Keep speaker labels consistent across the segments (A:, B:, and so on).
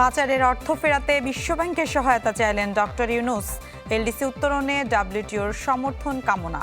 A: পাচারের অর্থ ফেরাতে বিশ্বব্যাংকের সহায়তা চাইলেন ডক্টর ইউনুস। এলডিসি উত্তরণে ডাব্লিউটিওর সমর্থন কামনা।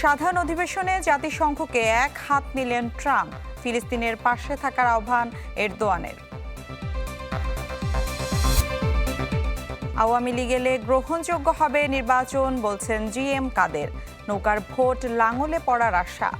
A: সাধারণ অধিবেশনে জাতিসংঘকে এক হাত নিলেন ট্রাম্প। ফিলিস্তিনের পাশে থাকার আহ্বান এরদোয়ানের। আওয়ামী লীগ এলে গ্রহণযোগ্য হবে নির্বাচন, বলছেন জিএম কাদের। নৌকার ভোট লাঙলে পড়ার আশা।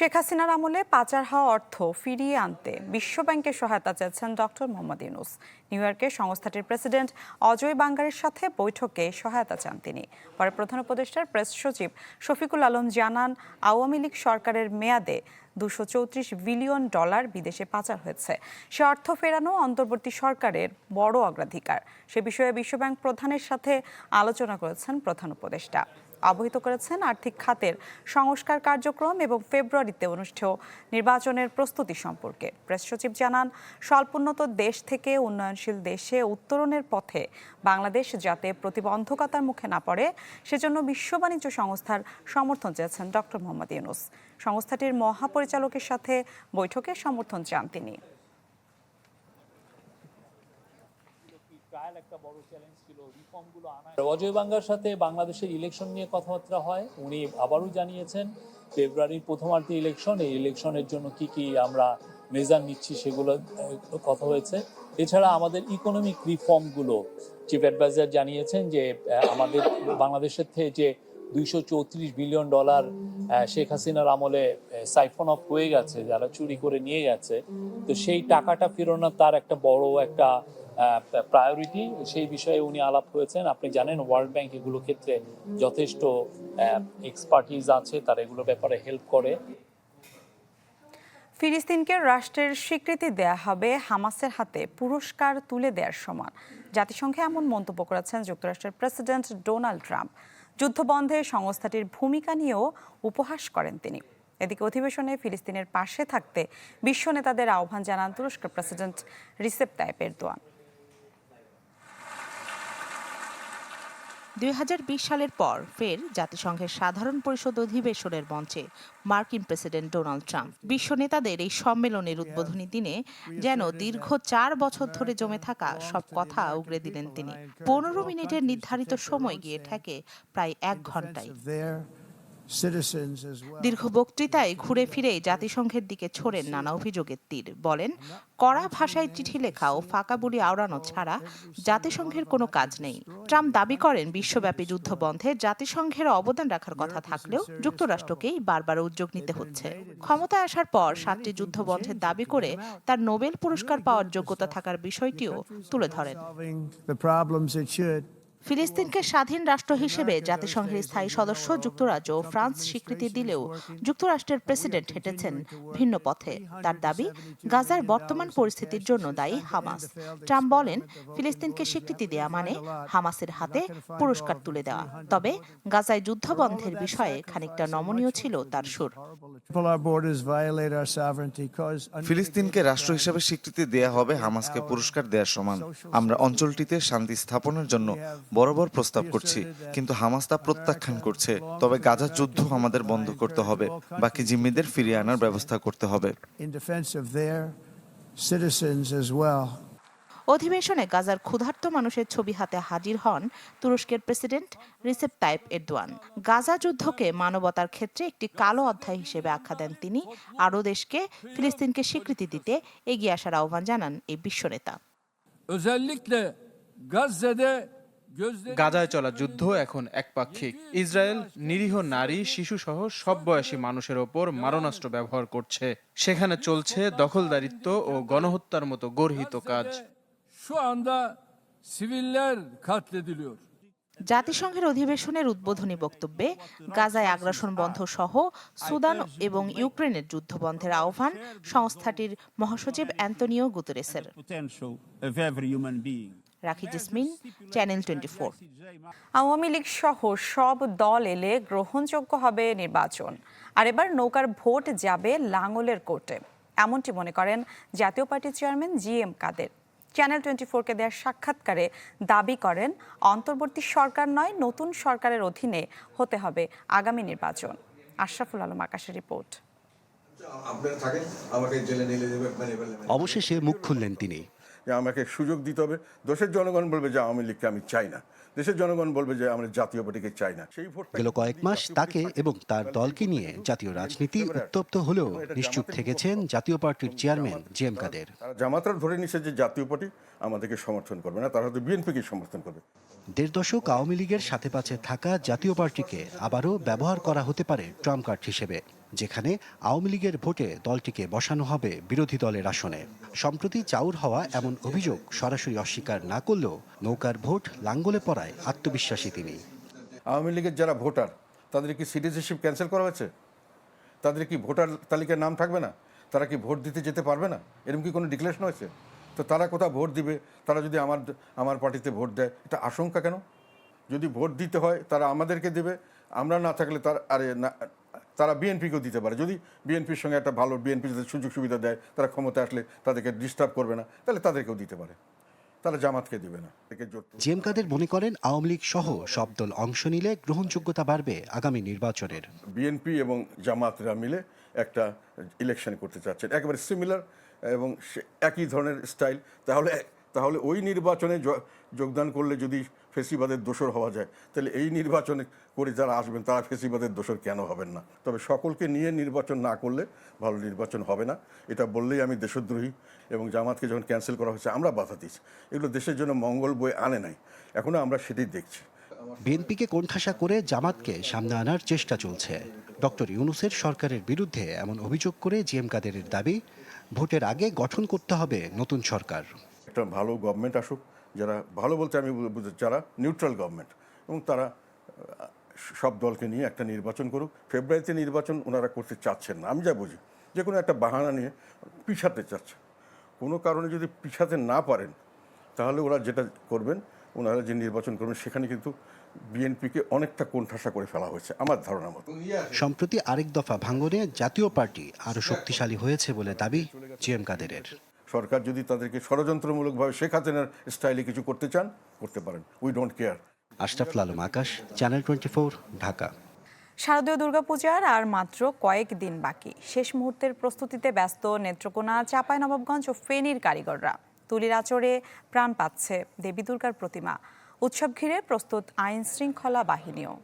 A: শেখ হাসিনার আমলে পাচার হওয়া অর্থ ফিরিয়ে আনতে বিশ্বব্যাংকের সহায়তা চাচ্ছেন ডক্টর মোহাম্মদ ইউনুস। নিউ ইয়র্কে সংস্থাটির প্রেসিডেন্ট অজয় বাঙ্গারের সাথে বৈঠকে সহায়তা চান তিনি। পরে প্রধান উপদেষ্টার প্রেস সচিব শফিকুল আলম জানান, আওয়ামী লীগ সরকারের মেয়াদে দুশো চৌত্রিশ বিলিয়ন ডলার বিদেশে পাচার হয়েছে। সে অর্থ ফেরানো অন্তর্বর্তী সরকারের বড় অগ্রাধিকার। সে বিষয়ে বিশ্বব্যাংক প্রধানের সাথে আলোচনা করেছেন প্রধান উপদেষ্টা। অবহিত করেছেন আর্থিক খাতের সংস্কার কার্যক্রম এবং ফেব্রুয়ারিতে অনুষ্ঠেয় নির্বাচনের প্রস্তুতি সম্পর্কে। প্রেস সচিব জানান, স্বল্পোন্নত দেশ থেকে উন্নয়নশীল দেশে উত্তরণের পথে বাংলাদেশ যাতে প্রতিবন্ধকতার মুখে না পড়ে, সেজন্য বিশ্ব বাণিজ্য সংস্থার সমর্থন চেয়েছেন ডক্টর মোহাম্মদ ইউনুস। সংস্থাটির মহাপরিচালকের সাথে বৈঠকে সমর্থন চান তিনি।
B: ট্রায়াল একটা বড় চ্যালেঞ্জ ছিল রিফর্মগুলো আনা অজয় বাঙ্গার সাথে বাংলাদেশের ইলেকশন নিয়ে কথাবার্তা হয়, উনি আবারও জানিয়েছেন, ফেব্রুয়ারির প্রথমার্ধে ইলেকশন এই ইলেকশনের জন্য কি কি আমরা মেজার নিচ্ছি সেগুলো কথা হয়েছে। এছাড়া আমাদের ইকোনমিক রিফর্মগুলো চিফ অ্যাডভাইজার জানিয়েছেন যে আমাদের বাংলাদেশের থেকে যে দুইশো চৌত্রিশ বিলিয়ন ডলার শেখ হাসিনার আমলে সাইফন অফ হয়ে গেছে, যারা চুরি করে নিয়ে গেছে, তো সেই টাকাটা ফেরানো তার একটা বড় একটা প্রায়োরিটি সেই বিষয়ে উনি আলাপ হয়েছেন। আপনি জানেন ওয়ার্ল্ড ব্যাংক এগুলো ক্ষেত্রে যথেষ্ট এক্সপার্টিজ আছে, তারা এগুলো ব্যাপারে হেল্প করে।
A: ফিলিস্তিনকে রাষ্ট্রের স্বীকৃতি দেয়া হবে হামাসের হাতে পুরস্কার তুলে দেওয়ার সমান। জাতিসংঘে এমন মন্তব্য করেছেন যুক্তরাষ্ট্রের প্রেসিডেন্ট ডোনাল্ড ট্রাম্প। যুদ্ধবন্ধে সংস্থাটির ভূমিকা নিয়েও উপহাস করেন তিনি। এদিকে অধিবেশনে ফিলিস্তিনের পাশে থাকতে বিশ্ব নেতাদের আহ্বান জানান তুরস্কের প্রেসিডেন্ট রিসেপ তাইপ এরদোয়ান।
C: দুই হাজার বিশ সালের পর ফের জাতিসংঘের সাধারণ পরিষদ অধিবেশনের মঞ্চে মার্কিন প্রেসিডেন্ট ডোনাল্ড ট্রাম্প। বিশ্ব নেতাদের এই সম্মেলনের উদ্বোধনী দিনে যেন দীর্ঘ চার বছর ধরে জমে থাকা সব কথা উগড়ে দিলেন তিনি। পনেরো মিনিটের নির্ধারিত সময় গিয়ে ঠেকে প্রায় এক ঘন্টায়। দীর্ঘ বক্তৃতায় ঘুরে ফিরে জাতিসংঘের দিকে ছোড়েন নানা অভিযোগের তীর। বলেন কড়া ভাষায় চিঠি লেখা ও ফাঁকা বলি আওড়ানো ছাড়া জাতিসংঘের কোনো কাজ নেই। ট্রাম্প দাবি করেন বিশ্বব্যাপী যুদ্ধ বন্ধে জাতিসংঘের অবদান রাখার কথা থাকলেও যুক্তরাষ্ট্রকেই বারবার উদ্যোগ নিতে হচ্ছে। ক্ষমতায় আসার পর সাতটি যুদ্ধ বন্ধের দাবি করে তার নোবেল পুরস্কার পাওয়ার যোগ্যতা থাকার বিষয়টিও তুলে ধরেন। ফিলিস্তিনকে স্বাধীন রাষ্ট্র হিসেবে জাতিসংঘের স্থায়ী সদস্য যুক্তরাজ্য ও ফ্রান্স স্বীকৃতি দিলেও যুক্তরাষ্ট্রের প্রেসিডেন্ট হেঁটেছেন ভিন্ন পথে। তার দাবি, গাজার বর্তমান পরিস্থিতির জন্য দায়ী হামাস। ট্রাম্প বলেন, ফিলিস্তিনকে স্বীকৃতি দেয়া মানে হামাসের হাতে পুরস্কার তুলে দেওয়া। তবে গাজায় যুদ্ধবন্ধের বিষয়ে খানিকটা নমনীয় ছিল তার সুর।
D: ফিলিস্তিনকে রাষ্ট্র হিসেবে স্বীকৃতি দেয়া হবে হামাসকে পুরস্কার দেওয়ার সমান। আমরা অঞ্চলটিতে শান্তি স্থাপনের জন্য বরাবর প্রস্তাব করছি কিন্তু হামাস তা প্রত্যাখ্যান করছে। তবে গাজা যুদ্ধ আমাদের বন্ধ করতে হবে বাকি জিম্মিদের ফিরিয়ে আনার ব্যবস্থা করতে হবে.
C: অধিবেশনে গাজার ক্ষুধার্ত মানুষের ছবি হাতে হাজির হন তুরস্কের president Recep Tayyip Erdogan. Gaza যুদ্ধকে মানবতার ক্ষেত্রে একটি কালো অধ্যায় হিসেবে আখ্যা দেন তিনি। আরও দেশকে ফিলিস্তিনকে স্বীকৃতি দিতে এগিয়ে আসার আহ্বান জানান এই বিশ্বনেতা।
E: গাজায় চলা যুদ্ধ এখন একপাক্ষিক ইসরায়েল নিরীহ নারী শিশু সহ সব বয়সী মানুষের ওপর মারণাস্ত্র ব্যবহার করছে। সেখানে চলছে দখলদারিত্ব ও গণহত্যার মতো গর্হিত কাজ.
C: জাতিসংঘের অধিবেশনের উদ্বোধনী বক্তব্যে গাজায় আগ্রাসন বন্ধ সহ সুদান এবং ইউক্রেনের যুদ্ধ বন্ধের আহ্বান সংস্থাটির মহাসচিব Antonio গুতেরেসের। Rakhi Jesmin channel twenty four
A: Awami League সহ সব দল এলে গ্রহণযোগ্য হবে নির্বাচন। আর এবার নৌকার ভোট যাবে লাঙ্গলের কোর্টে। এমনটি মনে করেন জাতীয় পার্টির chairman G M Quader. Channel twenty ফোরকে দেওয়া সাক্ষাৎকারে দাবি করেন অন্তর্বর্তী সরকার নয় নতুন সরকারের অধীনে হতে হবে আগামী নির্বাচন। আশরাফুল আলম আকাশের রিপোর্ট।
F: অবশেষে মুখ খুললেন তিনি।
G: যে আমাকে সুযোগ দিতে হবে। দেশের জনগণ বলবে যে আওয়ামী লীগকে আমি চাই না। দেশের জনগণ বলবে যে আমরা জাতীয় পার্টিকে চাই না। সেই ভোট
F: গেল কয়েক মাস তাকে এবং তার দলকে নিয়ে জাতীয় রাজনীতি উত্তপ্ত হলেও নিশ্চুপ থেকেছেন জাতীয় পার্টির চেয়ারম্যান জি এম কাদের।
G: তারা জামাতারা ধরে নিচ্ছে যে জাতীয় পার্টি আমাদেরকে সমর্থন করবে না তারা হয়তো বিএনপিকে সমর্থন করবে।
F: দেড় দশক আওয়ামী লীগের সাথে পাশে থাকা জাতীয় পার্টিকে আবারও ব্যবহার করা হতে পারে ট্রাম্প কার্ড হিসেবে। যেখানে আওয়ামী লীগের ভোটে দলটিকে বসানো হবে বিরোধী দলের আসনে। সম্প্রতি চাউর হওয়া এমন অভিযোগ সরাসরি অস্বীকার না করলেও নৌকার ভোট লাঙ্গলে পড়ায় আত্মবিশ্বাসী তিনি।
G: আওয়ামী লীগের যারা ভোটার, তাদের কি সিটিজেনশিপ ক্যান্সেল করা হয়েছে? তাদের কি ভোটার তালিকায় নাম থাকবে না? তারা কি ভোট দিতে যেতে পারবে না? এরকম কি কোনো ডিক্লারেশন হয়েছে? তো তারা কোথাও ভোট দিবে? তারা যদি আমার আমার পার্টিতে ভোট দেয়, এটা আশঙ্কা কেন? যদি ভোট দিতে হয়, তারা আমাদেরকে দেবে। আমরা না থাকলে তার, আরে না তারা বিএনপিকেও দিতে পারে। যদি বিএনপির সঙ্গে একটা ভালো বিএনপি যদি সুযোগ সুবিধা দেয় তারা ক্ষমতা আসলে তাদেরকে ডিস্টার্ব করবে না তাহলে তাদেরকেও দিতে পারে। তারা জামাতকে দিবে না। একে জোট
F: জি এম কাদের মনে করেন আওয়ামী লীগ সহ সব দল অংশ নিলে গ্রহণযোগ্যতা বাড়বে আগামী নির্বাচনের।
G: বিএনপি এবং জামাতরা মিলে একটা ইলেকশন করতে চাচ্ছেন। একেবারে সিমিলার এবং সে- একই ধরনের স্টাইল তাহলে তাহলে ওই নির্বাচনে য- যোগদান করলে যদি ফেসিবাদের দোষর হওয়া যায়। তাহলে এই নির্বাচনে করে যারা আসবেন তারা ফেসিবাদের দোষর কেন হবেন না? তবে সকলকে নিয়ে নির্বাচন না করলে ভালো নির্বাচন হবে না। এটা বললেই আমি দেশদ্রোহী এবং জামাতকে যখন ক্যান্সেল করা হয়েছে আমরা বাধা দিচ্ছি এগুলো দেশের জন্য মঙ্গল বই আনে নাই। এখনও আমরা সেটাই দেখছি।
F: বিএনপিকে কোণঠাসা করে জামাতকে সামনে আনার চেষ্টা চলছে। ডক্টর ইউনুসের সরকারের বিরুদ্ধে এমন অভিযোগ করে জি এম কাদেরের দাবি ভোটের আগে গঠন করতে হবে নতুন সরকার।
G: একটা ভালো গভর্নমেন্ট আসুক যারা ভালো বলতে আমি বু- বুঝি যারা নিউট্রাল গভর্নমেন্ট এবং তারা সব দলকে নিয়ে একটা নির্বাচন করুক। ফেব্রুয়ারিতে নির্বাচন ওনারা করতে চাচ্ছেন না। আমি যা বুঝি, যে কোনো একটা বাহানা নিয়ে পিছাতে চাচ্ছে। কোনো কারণে যদি পিছাতে না পারেন, তাহলে ওরা যেটা করবেন, ওনারা যে নির্বাচন করবেন, সেখানে কিন্তু বিএনপিকে অনেকটা কোণঠাসা করে ফেলা হয়েছে, আমার ধারণা মতো।
F: সম্প্রতি আরেক দফা ভাঙনে জাতীয় পার্টি আরও শক্তিশালী হয়েছে বলে দাবি জি এম কাদেরের।
G: সরকার যদি তাদেরকে ষড়যন্ত্রমূলকভাবে শেখ হাসিনার স্টাইলে কিছু করতে চান করতে পারেন। We don't care
F: Ashraful Alam Akash channel twenty Dhaka.
A: শারদীয় দুর্গাপূজার আর মাত্র কয়েক দিন বাকি। শেষ মুহূর্তের প্রস্তুতিতে ব্যস্ত নেত্রকোনা চাঁপাইনবাবগঞ্জ ও ফেনীর কারিগররা। তুলির আচরে প্রাণ পাচ্ছে দেবী দুর্গার প্রতিমা। উৎসব ঘিরে প্রস্তুত আইন শৃঙ্খলা বাহিনীও।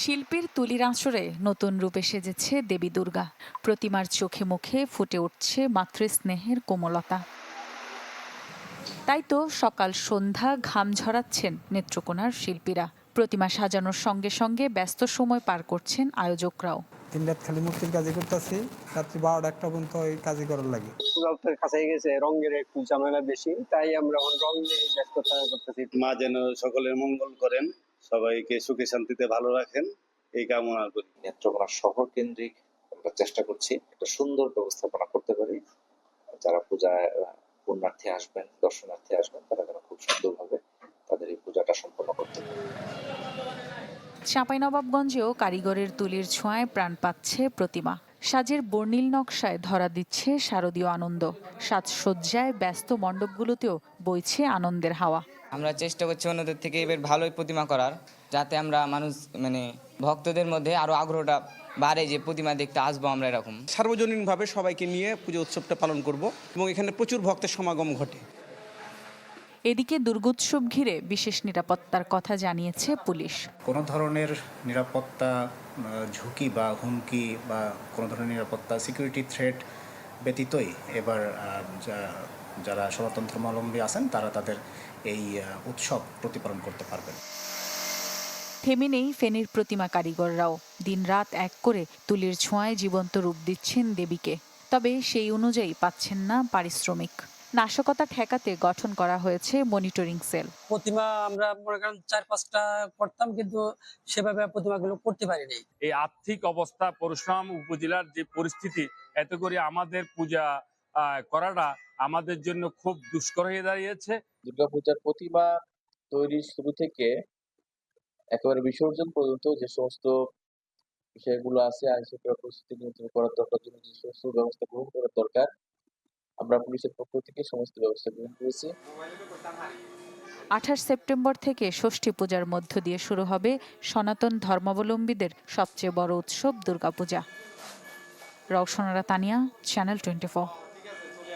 H: শিল্পীর তুলির আঁচড়ে নতুন রূপে সেজেছে দেবী দুর্গা। প্রতিমার চোখে মুখে ফুটে উঠছে মাতৃস্নেহের কোমলতা। তাই তো সকাল সন্ধ্যা ঘাম ঝরাচ্ছেন নেত্রকোনার শিল্পীরা। প্রতিমা সাজানোর সঙ্গে সঙ্গে ব্যস্ত সময় পার করছেন আয়োজকরাও।
I: তিন রাত খালি মূর্তির কাজই করতেছি রাত্রি বারোটা একটা পর্যন্ত ওই কাজই করার লাগে।
J: রক্তের কাছে গেছে রঙের একটু ঝামেলা বেশি তাই আমরা রং নিয়ে ব্যস্ততা করতেছি।
K: মা যেন সকলের মঙ্গল করেন। সবাইকে সুখে শান্তিতে ভালো রাখেন। এই কামনা করি।
L: নেত্রকোনা শহর কেন্দ্রিক আমরা চেষ্টা করছি একটা সুন্দর ব্যবস্থাপনা করতে পারি। যারা পূজায় পুণ্যার্থী আসবেন দর্শনার্থী আসবেন তারা যেন খুব সুন্দরভাবে তাদের এই পূজাটা সম্পন্ন করতে পারে।
H: চাঁপাইনবাবগঞ্জেও কারিগরের তুলির ছোঁয়ায় প্রাণ পাচ্ছে প্রতিমা। সাজের বর্ণিল নকশায় ধরা দিচ্ছে শারদীয় আনন্দ। সাজসজ্জায় ব্যস্ত মণ্ডপগুলোতেও বইছে আনন্দের হাওয়া।
J: আমরা চেষ্টা করছি অন্যদের থেকে এবার ভালোই প্রতিমা করার যাতে আমরা মানুষ মানে ভক্তদের মধ্যে আরও আগ্রহটা বাড়ে যে প্রতিমা দেখতে আসব আমরা এরকম।
I: সার্বজনীনভাবে সবাইকে নিয়ে পুজো উৎসবটা পালন করব এবং এখানে প্রচুর ভক্তের সমাগম ঘটে।
H: এদিকে দুর্গোৎসব ঘিরে বিশেষ নিরাপত্তার কথা জানিয়েছে পুলিশ।
K: কোনো ধরনের নিরাপত্তা ঝুঁকি বা হুমকি বা কোনো ধরনের নিরাপত্তা সিকিউরিটি থ্রেট ব্যতীতই এবার যা- যারা সনাতন ধর্মাবলম্বী আছেন তারা তাদের এই উৎসব প্রতিপালন করতে পারবেন।
H: থেমে নেই ফেনীর প্রতিমা কারিগররাও। দিনরাত এক করে তুলির ছোঁয়ায় জীবন্ত রূপ দিচ্ছেন দেবীকে। তবে সেই অনুযায়ী পাচ্ছেন না পারিশ্রমিক। নাশকতা ঠেকাতে গঠন করা হয়েছে মনিটরিং সেল।
J: প্রতিমা আমরা মনে করেন চার পাঁচটা করতাম কিন্তু সেভাবে প্রতিমাগুলো করতে পারিনি।
M: এই আর্থিক অবস্থা পরশুরাম উপজেলার যে পরিস্থিতি এত করে আমাদের পূজা করাটা আমাদের জন্য খুব দুষ্কর হয়ে দাঁড়িয়েছে।
L: দুর্গাপূজার প্রতিমা তৈরির শুরু থেকে একেবারে বিসর্জন পর্যন্ত যে সমস্ত বিষয়গুলো আছে আইন শৃঙ্খলা পরিস্থিতি নিয়ন্ত্রণ করার দরকার জন্য যে সমস্ত ব্যবস্থা গ্রহণ করার দরকার আমরা পুলিশের পক্ষ থেকে সমস্ত ব্যবস্থা গ্রহণ করেছি।
H: আঠাশ সেপ্টেম্বর থেকে ষষ্ঠী পূজার মধ্য দিয়ে শুরু হবে সনাতন ধর্মাবলম্বীদের সবচেয়ে বড় উৎসব Durga Puja. Roushanara Tania channel twenty